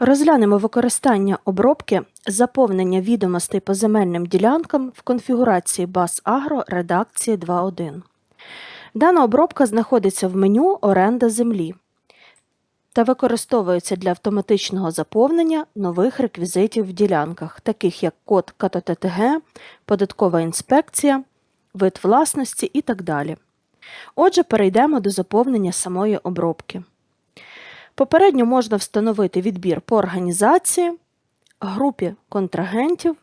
Розглянемо використання обробки заповнення відомостей по земельним ділянкам в конфігурації Bus Agro редакції 2.1. Дана обробка знаходиться в меню Оренда землі та використовується для автоматичного заповнення нових реквізитів в ділянках, таких як код КТТГ, податкова інспекція, вид власності і так далі. Отже, перейдемо до заповнення самої обробки. Попередньо можна встановити відбір по організації, групі контрагентів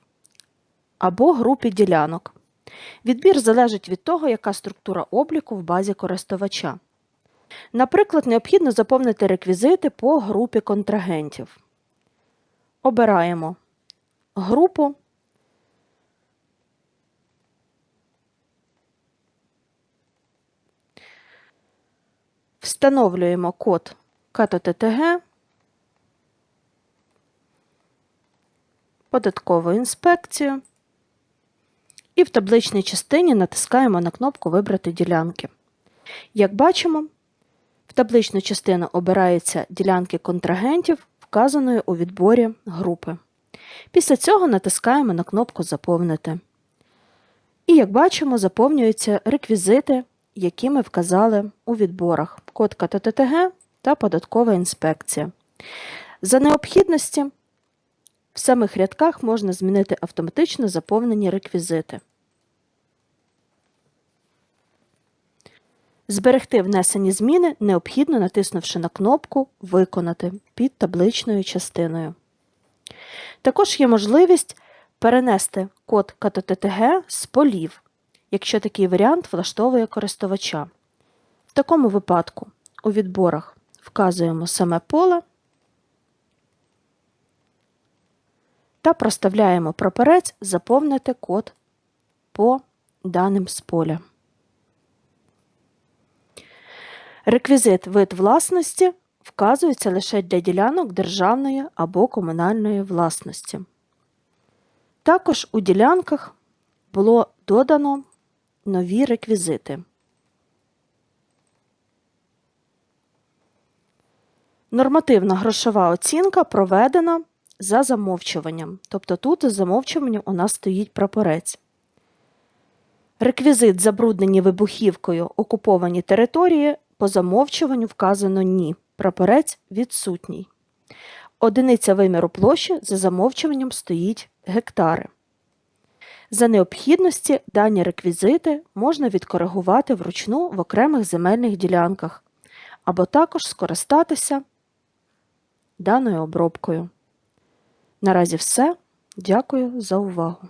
або групі ділянок. Відбір залежить від того, яка структура обліку в базі користувача. Наприклад, необхідно заповнити реквізити по групі контрагентів. Обираємо групу. Встановлюємо код КТТГ, податкову інспекцію і в табличній частині натискаємо на кнопку Вибрати ділянки. Як бачимо, в табличну частину обираються ділянки контрагентів, вказаної у відборі групи. Після цього натискаємо на кнопку Заповнити. І, як бачимо, заповнюються реквізити, які ми вказали у відборах код КТТГ та податкова інспекція. За необхідності в самих рядках можна змінити автоматично заповнені реквізити. Зберегти внесені зміни необхідно натиснувши на кнопку Виконати під табличною частиною. Також є можливість перенести код КТТГ з полів, якщо такий варіант влаштовує користувача. В такому випадку у відборах вказуємо саме поле та проставляємо прапорець заповнити код по даним з поля. Реквізит вид власності вказується лише для ділянок державної або комунальної власності. Також у ділянках було додано нові реквізити. Нормативна грошова оцінка проведена за замовчуванням, тобто тут за замовчуванням у нас стоїть прапорець. Реквізит забруднені вибухівкою окуповані території по замовчуванню вказано ні. Прапорець відсутній. Одиниця виміру площі за замовчуванням стоїть гектари. За необхідності дані реквізити можна відкоригувати вручну в окремих земельних ділянках або також скористатися даною обробкою. Наразі все. Дякую за увагу.